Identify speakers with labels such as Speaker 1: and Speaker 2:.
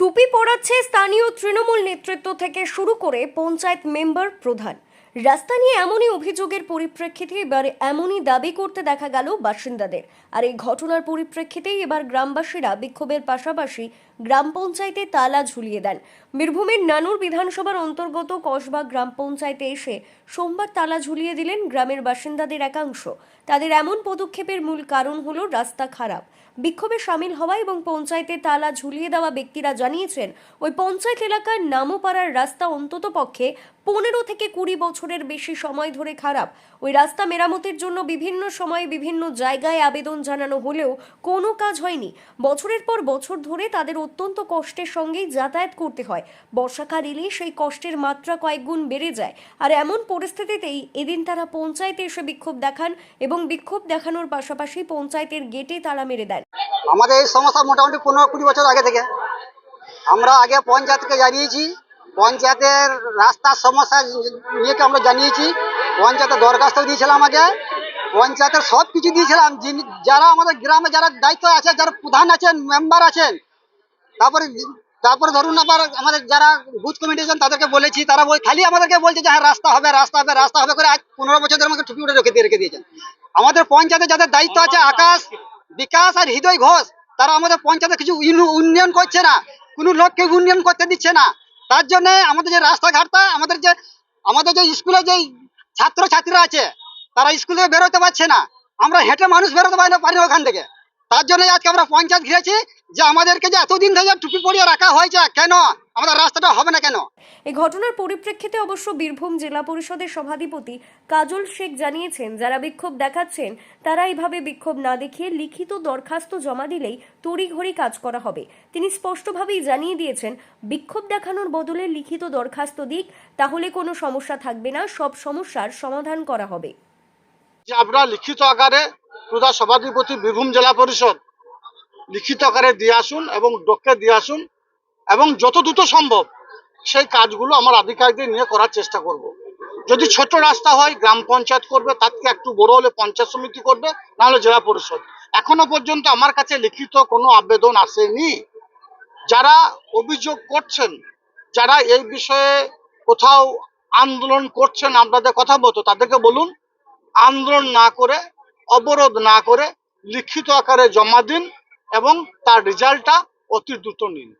Speaker 1: টুপি
Speaker 2: পড়াচ্ছে স্থানীয় তৃণমূল নেতৃত্ব থেকে শুরু করে পঞ্চায়েত মেম্বার প্রধান। রাস্তা নিয়ে এমনই অভিযোগের পরিপ্রেক্ষিতে এবার এমনই দাবি করতে দেখা গেল বাসিন্দাদের। আর এই ঘটনার পরিপ্রেক্ষিতেই এবার গ্রামবাসীরা বিক্ষোভের পাশাপাশি গ্রাম পঞ্চায়েতে তালা ঝুলিয়ে দেন। বীরভূমের নানুর বিধানসভার অন্তর্গত কসবা গ্রাম পঞ্চায়েতে এসে সোমবার তালা ঝুলিয়ে দিলেন গ্রামের বাসিন্দাদের একাংশ। তাদের এমন পদক্ষেপের মূল কারণ হলো রাস্তা খারাপ। বিক্ষোভে সামিল হওয়া এবং পঞ্চায়েতে তালা ঝুলিয়ে দেওয়া ব্যক্তিরা জানিয়েছেন, ওই পঞ্চায়েত এলাকার নামোপাড়ার রাস্তা অন্তত পক্ষে পনেরো থেকে কুড়ি বছরের বেশি সময় ধরে খারাপ। ওই রাস্তা মেরামতের জন্য বিভিন্ন সময়ে বিভিন্ন জায়গায় আবেদন জানানো হলেও কোনো কাজ হয়নি। বছরের পর বছর ধরে তাদের অত্যন্ত কষ্টের সঙ্গেই যাতায়াত করতে হয়। বর্ষাকাল এলে সেই কষ্টের মাত্রা কয়েক গুণ বেড়ে যায়। আর এমন পরিস্থিতিতেই এদিন তারা পঞ্চায়েতে এসে বিক্ষোভ দেখান এবং বিক্ষোভ দেখানোর পাশাপাশি পঞ্চায়েতের গেটে তালা মেরে দেন।
Speaker 1: আমাদের এই সমস্যা মোটামুটি পনেরো কুড়ি বছর আগে থেকে। আমরা আগে পঞ্চায়েতকে জানিয়েছি পঞ্চায়েতের রাস্তার সমস্যা নিয়ে আমরা জানিয়েছি? পঞ্চায়েতে দরখাস্ত দিয়েছিলাম আগে পঞ্চায়েতের সব কিছু দিয়েছিলাম যারা আমাদের গ্রামে যারা দায়িত্ব আছে, যারা প্রধান আছেন, মেম্বার আছেন, তারপরে তারপরে ধরুন আবার আমাদের যারা বুথ কমিটি আছেন, তাদেরকে বলেছি, তারা বল- খালি আমাদেরকে বলছে যে হ্যাঁ রাস্তা হবে রাস্তা হবে রাস্তা হবে করে আজ পনেরো বছর ধরে আমাকে টুপি উঠে রেখে দিয়ে রেখে দিয়েছেন। আমাদের পঞ্চায়েতে যাদের দায়িত্ব আছে, আকাশ, বিকাশ আর হৃদয় ঘোষ, তারা আমাদের পঞ্চায়েতে কিছু উন্নয়ন করছে না। কোনো লোককে উন্নয়ন করতে দিচ্ছে না। তার জন্য আমাদের যে রাস্তাঘাটটা, আমাদের যে আমাদের যে স্কুলে যে ছাত্র ছাত্রীরা আছে, তারা স্কুল থেকে বেরোতে পারছে না। আমরা হেঁটে মানুষ বেরোতে পারি না, পারি ওখান থেকে। তার জন্য আজকে আমরা পঞ্চায়েত ঘিরেছি যে আমাদেরকে যে এতদিন থেকে টুপি পরিয়ে রাখা হয়েছে, কেন? আমাদের রাস্তাটা হবে না কেন?
Speaker 2: এই ঘটনার পরিপ্রেক্ষিতে অবশ্য বীরভূম জেলা পরিষদের সভাধিপতি কাজল শেখ জানিয়েছেন, যারা বিক্ষোভ দেখাচ্ছেন, তারা এইভাবে বিক্ষোভ না দেখিয়ে লিখিত দরখাস্ত জমা দিলেই তড়িঘড়ি কাজ করা হবে। তিনি স্পষ্টভাবেই জানিয়ে দিয়েছেন, বিক্ষোভ দেখানোর বদলে লিখিত দরখাস্ত দিক, তাহলে কোনো সমস্যা থাকবে না, সব সমস্যার সমাধান করা হবে।
Speaker 3: আপনারা লিখিত আকারে প্রধান সভাধিপতি বীরভূম জেলা পরিষদ লিখিত আকারে দিয়ে আসুন এবং ডককে দিয়ে আসুন এবং যত দ্রুত সম্ভব সেই কাজগুলো আমার আধিকারিকদের নিয়ে করার চেষ্টা করব। যদি ছোট রাস্তা হয়, গ্রাম পঞ্চায়েত করবে, তার একটু বড় হলে পঞ্চায়েত সমিতি করবে নাহলে জেলা পরিষদ। এখনও পর্যন্ত আমার কাছে লিখিত কোনো আবেদন আসেনি। যারা অভিযোগ করছেন, যারা এই বিষয়ে কোথাও আন্দোলন করছেন, আপনাদের কথা মতো তাদেরকে বলুন, আন্দোলন না করে, অবরোধ না করে লিখিত আকারে জমা দিন এবং তার রেজাল্টটা অতি দ্রুত নিন।